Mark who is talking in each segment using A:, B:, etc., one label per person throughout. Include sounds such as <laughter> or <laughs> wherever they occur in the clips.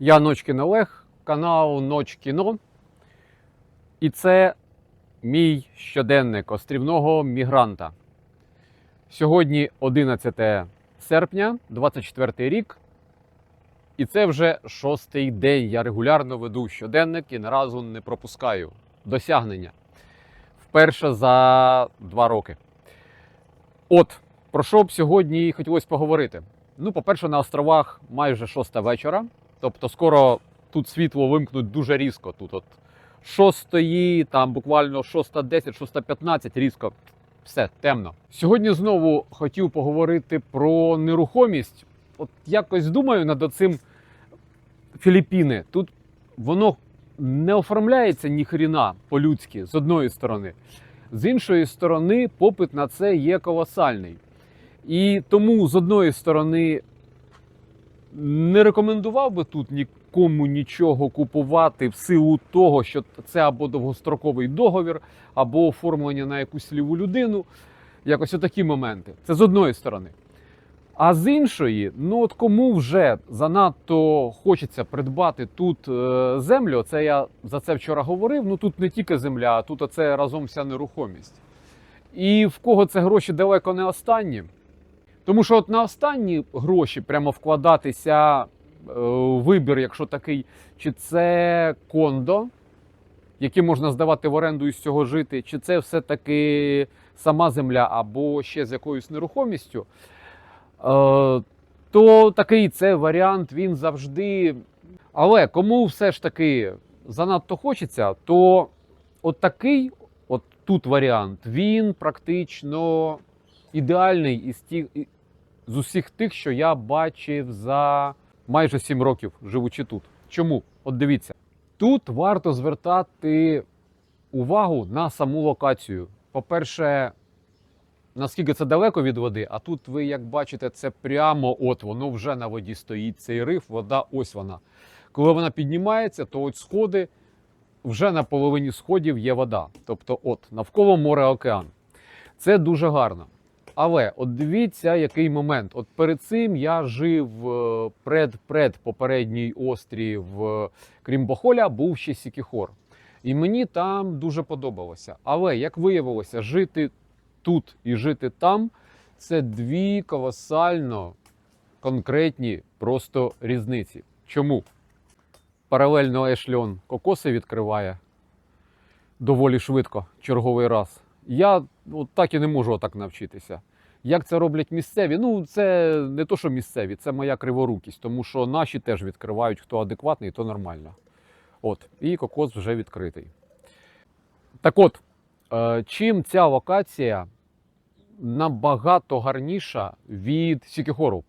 A: Я Ночкін Олег, канал Ноч Кіно. І це мій щоденник острівного мігранта. Сьогодні 11 серпня, 24 рік. І це вже шостий день. Я регулярно веду щоденник і ні разу не пропускаю досягнення. Вперше за два роки. От, про що б сьогодні хотілося поговорити? Ну, по-перше, на островах майже шоста вечора. Тобто, скоро тут світло вимкнуть дуже різко. Тут от шостої, там буквально 6.10, 6.15, різко. Все темно. Сьогодні знову хотів поговорити про нерухомість. От якось думаю над цим Філіппіни. Тут воно не оформляється ніхріна по-людськи з одної сторони. З іншої сторони, попит на це є колосальний. І тому з одної сторони не рекомендував би тут нікому нічого купувати в силу того, що це або довгостроковий договір, або оформлення на якусь ліву людину. Якось отакі моменти. Це з одної сторони. А з іншої, ну от кому вже занадто хочеться придбати тут е, землю, це я за це вчора говорив. Ну тут не тільки земля, а тут оце разом вся нерухомість. І в кого це гроші далеко не останні. Тому що от на останні гроші прямо вкладатися е, вибір, якщо такий, чи це кондо, яке можна здавати в оренду і з цього жити, чи це все-таки сама земля або ще з якоюсь нерухомістю, е, то такий це варіант він завжди. Але кому все ж таки занадто хочеться, то от такий, от тут варіант, він практично ідеальний із тих, з усіх тих, що я бачив за майже 7 років, живучи тут. Чому? От дивіться, тут варто звертати увагу на саму локацію. По-перше, наскільки це далеко від води, а тут ви, як бачите, це прямо от воно вже на воді стоїть. Цей риф, вода, ось вона. Коли вона піднімається, то от сходи вже на половині сходів є вода. Тобто, от навколо море океан. Це дуже гарно. Але от дивіться, який момент. От перед цим я жив пред-пред попередній острів, е, крім Бохоля, був ще Сікіхор. І мені там дуже подобалося. Але як виявилося, жити тут і жити там це дві колосально конкретні просто різниці. Чому? Паралельно ешльон кокоси відкриває доволі швидко, черговий раз. Я от так і не можу отак навчитися. Як це роблять місцеві? Ну, це не то, що місцеві, це моя криворукість, тому що наші теж відкривають, хто адекватний, то нормально. От, і кокос вже відкритий. Так от, е, чим ця локація набагато гарніша від Сікіхору?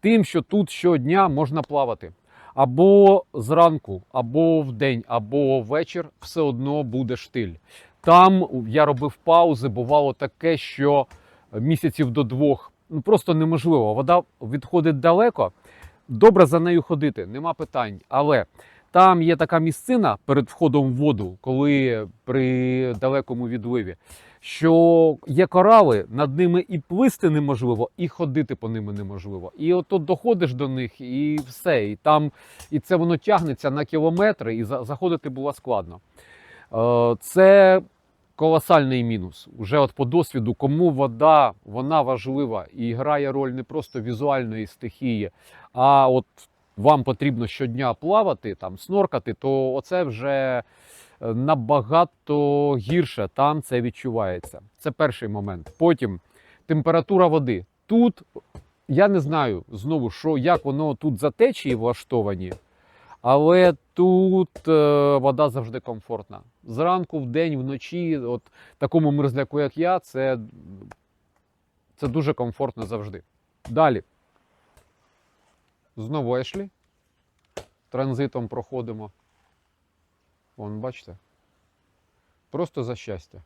A: Тим, що тут щодня можна плавати. Або зранку, або вдень, або ввечір все одно буде штиль. Там я робив паузи, бувало таке, що місяців до двох ну просто неможливо. Вода відходить далеко. Добре за нею ходити, нема питань. Але там є така місцина перед входом в воду, коли при далекому відливі, що є корали, над ними і плисти неможливо, і ходити по ними неможливо. І от тут доходиш до них, і все. І там і це воно тягнеться на кілометри, і заходити було складно. Е, Це колосальний мінус. Уже от по досвіду, кому вода вона важлива і грає роль не просто візуальної стихії, а от вам потрібно щодня плавати, там сноркати, то оце вже е, набагато гірше. Там це відчувається. Це перший момент. Потім температура води. Тут я не знаю знову, що як воно тут за течії влаштовані. Але тут е, вода завжди комфортна. Зранку, вдень, вночі, от такому мерзляку, як я, це, це дуже комфортно завжди. Далі. Знову Ешлі. Транзитом проходимо. Вон, бачите? Просто за щастя.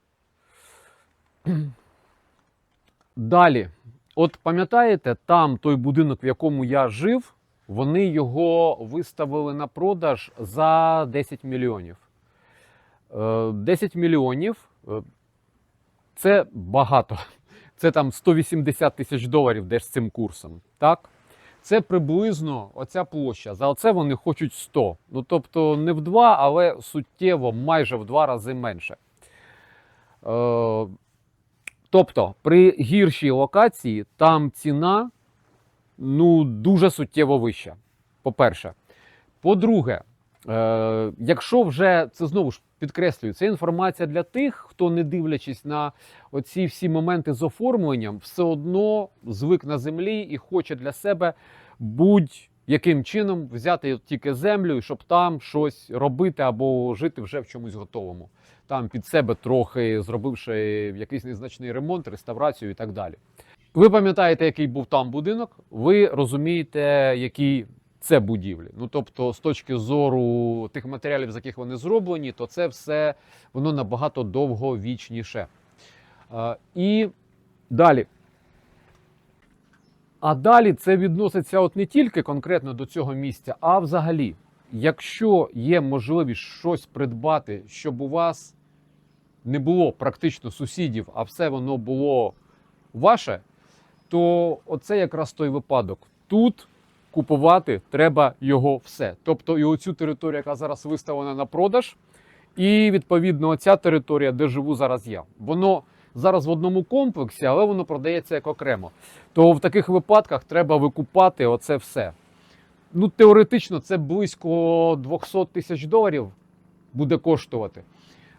A: Далі. От пам'ятаєте, там той будинок, в якому я жив, вони його виставили на продаж за 10 мільйонів. Е, 10 мільйонів е, це багато. <laughs> Це там 180 тисяч доларів десь з цим курсом. Так? Це приблизно оця площа. За оце вони хочуть 100. Ну тобто не в два, але суттєво майже в два рази менше. Е, тобто, при гіршій локації там ціна ну, дуже суттєво вища. По-перше. По-друге, е, якщо вже це знову ж підкреслюю, це інформація для тих, хто, не дивлячись на оці всі моменти з оформленням, все одно звик на землі і хоче для себе будь-яким чином взяти тільки землю, щоб там щось робити або жити вже в чомусь готовому. Там під себе трохи зробивши якийсь незначний ремонт, реставрацію і так далі. Ви пам'ятаєте, який був там будинок, ви розумієте, які це будівлі. Ну тобто, з точки зору тих матеріалів, з яких вони зроблені, то це все воно набагато довговічніше. Е, І далі. А далі це відноситься от не тільки конкретно до цього місця, а взагалі, якщо є можливість щось придбати, щоб у вас не було практично сусідів, а все воно було ваше, то оце якраз той випадок. Тут купувати треба його все. Тобто і оцю територію, яка зараз виставлена на продаж, і відповідно оця територія, де живу зараз я. Воно зараз в одному комплексі, але воно продається як окремо. То в таких випадках треба викупати оце все. Ну, теоретично, це близько 200 тисяч доларів буде коштувати.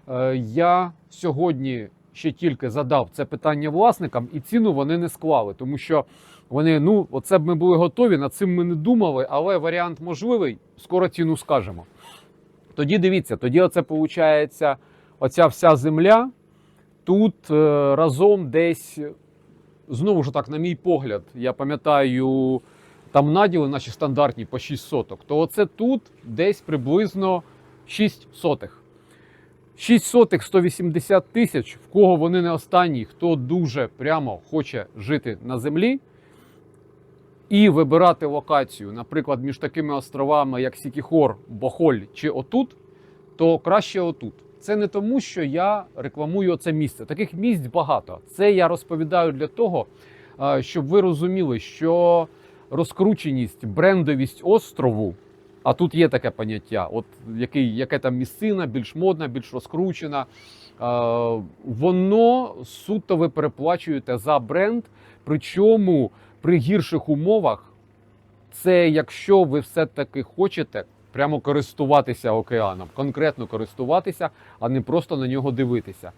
A: Е, Я сьогодні ще тільки задав це питання власникам, і ціну вони не склали, тому що вони, ну, оце б ми були готові, над цим ми не думали, але варіант можливий, скоро ціну скажемо. Тоді дивіться, тоді оце виходить, оця вся земля тут е, разом десь, знову ж так, на мій погляд, я пам'ятаю, там наділи наші стандартні по 6 соток, то оце тут десь приблизно 6 сотих. 6 сотих 180 тисяч, в кого вони не останні, хто дуже прямо хоче жити на землі і вибирати локацію, наприклад, між такими островами, як Сікіхор, Бохоль чи отут, то краще отут. Це не тому, що я рекламую це місце. Таких місць багато. Це я розповідаю для того, щоб ви розуміли, що розкрученість, брендовість острову. А тут є таке поняття, от який, яке там місцина, більш модна, більш розкручена. Е, воно суто ви переплачуєте за бренд. Причому при гірших умовах, це якщо ви все-таки хочете прямо користуватися океаном, конкретно користуватися, а не просто на нього дивитися.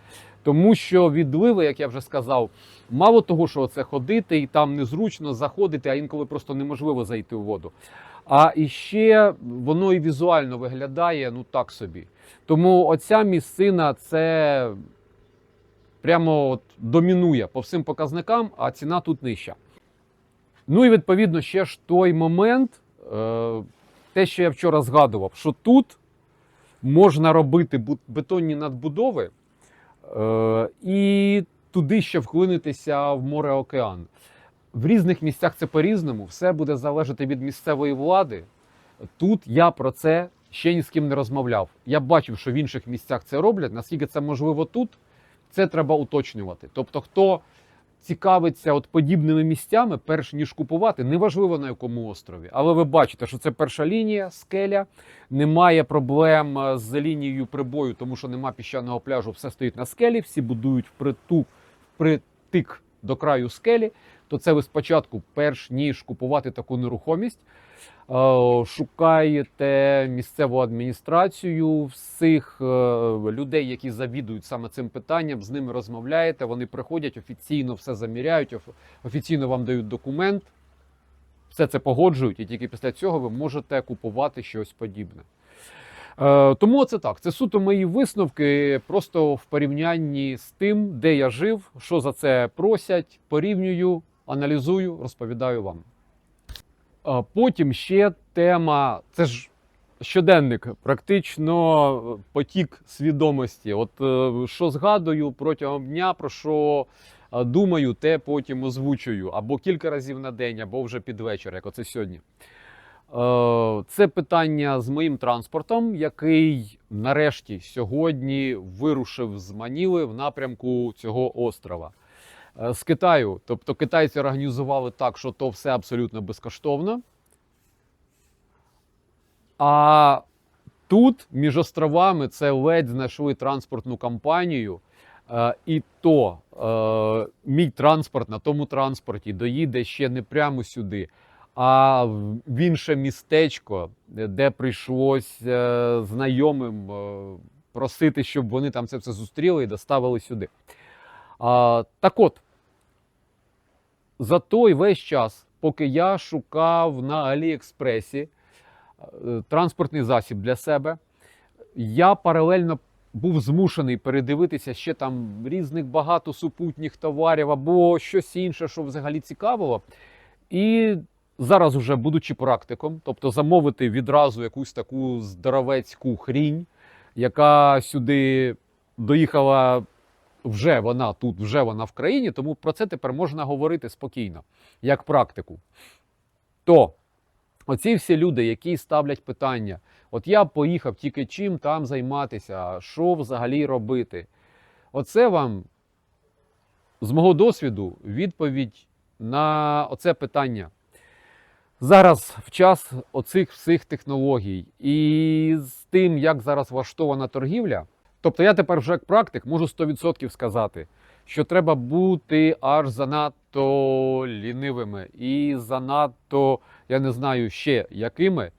A: Тому що відливи, як я вже сказав, мало того, що це ходити і там незручно заходити, а інколи просто неможливо зайти у воду. А іще воно і візуально виглядає ну так собі. Тому оця місцина це прямо от домінує по всім показникам, а ціна тут нижча. Ну і відповідно ще ж той момент, е, те, що я вчора згадував, що тут можна робити бетонні надбудови е, і туди ще вклинитися в море океан. В різних місцях це по-різному, все буде залежати від місцевої влади. Тут я про це ще ні з ким не розмовляв. Я бачив, що в інших місцях це роблять. Наскільки це можливо тут, це треба уточнювати. Тобто, хто цікавиться от подібними місцями, перш ніж купувати, неважливо на якому острові. Але ви бачите, що це перша лінія, скеля, немає проблем е, з лінією прибою, тому що нема піщаного пляжу, все стоїть на скелі, всі будують вприту, впритик до краю скелі. То це ви спочатку, перш ніж купувати таку нерухомість, шукаєте місцеву адміністрацію, всіх е, людей, які завідують саме цим питанням, з ними розмовляєте. Вони приходять офіційно все заміряють, офіційно вам дають документ, все це погоджують, і тільки після цього ви можете купувати щось подібне. Е, Тому це так. Це суто мої висновки, просто в порівнянні з тим, де я жив, що за це просять, порівнюю, аналізую, розповідаю вам. Е, Потім ще тема, це ж щоденник, практично потік свідомості. От е, що згадую протягом дня, про що е, думаю, те потім озвучую або кілька разів на день, або вже під вечір, як оце сьогодні. Е, Це питання з моїм транспортом, який нарешті сьогодні вирушив з Маніли в напрямку цього острова. Е, з Китаю. Тобто китайці організували так, що то все абсолютно безкоштовно. А тут, між островами, це ледь знайшли транспортну компанію. Е, І то е, мій транспорт на тому транспорті доїде ще не прямо сюди, а в інше містечко, де- е, знайомим просити, щоб вони там це все зустріли і доставили сюди. А, так от, за той весь час, поки я шукав на Аліекспресі е, транспортний засіб для себе, я паралельно був змушений передивитися ще там різних багато супутніх товарів або щось інше, що взагалі цікавило. І зараз, вже будучи практиком, тобто замовити відразу якусь таку здоровецьку хрінь, яка сюди доїхала вже вона тут, вже вона в країні, тому про це тепер можна говорити спокійно, як практику. То оці всі люди, які ставлять питання, от я поїхав тільки чим там займатися, що взагалі робити. Оце вам з мого досвіду відповідь на оце питання. Зараз в час оцих всіх технологій і з тим, як зараз влаштована торгівля. Тобто я тепер вже як практик можу 100% сказати, що треба бути аж занадто лінивими і занадто, я не знаю ще якими,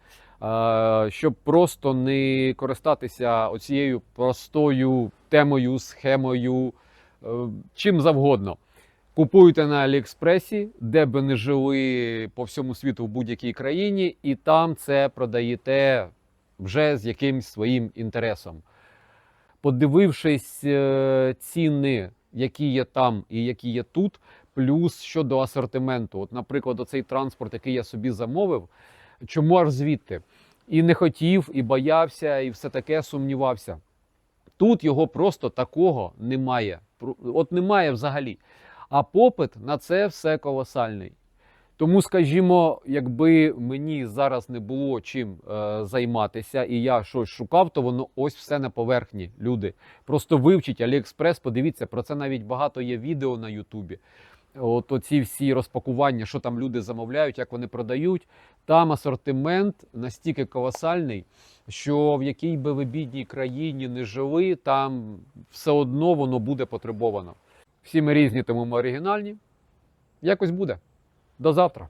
A: щоб просто не користатися оцією простою темою, схемою, е, чим завгодно. Купуйте на Аліекспресі, де би не жили по всьому світу в будь-якій країні, і там це продаєте вже з якимсь своїм інтересом. Подивившись е, ціни, які є там і які є тут, плюс щодо асортименту. От, наприклад, оцей транспорт, який я собі замовив, чому аж звідти? І не хотів, і боявся, і все таке сумнівався. Тут його просто такого немає. От немає взагалі. А попит на це все колосальний. Тому, скажімо, якби мені зараз не було чим е, займатися, і я щось шукав, то воно ось все на поверхні. Люди просто вивчіть Аліекспрес, подивіться, про це навіть багато є відео на Ютубі. От оці всі розпакування, що там люди замовляють, як вони продають. Там асортимент настільки колосальний, що в якій би ви бідній країні не жили, там все одно воно буде потребовано. Всі ми різні, тому ми оригінальні. Якось буде. До завтра.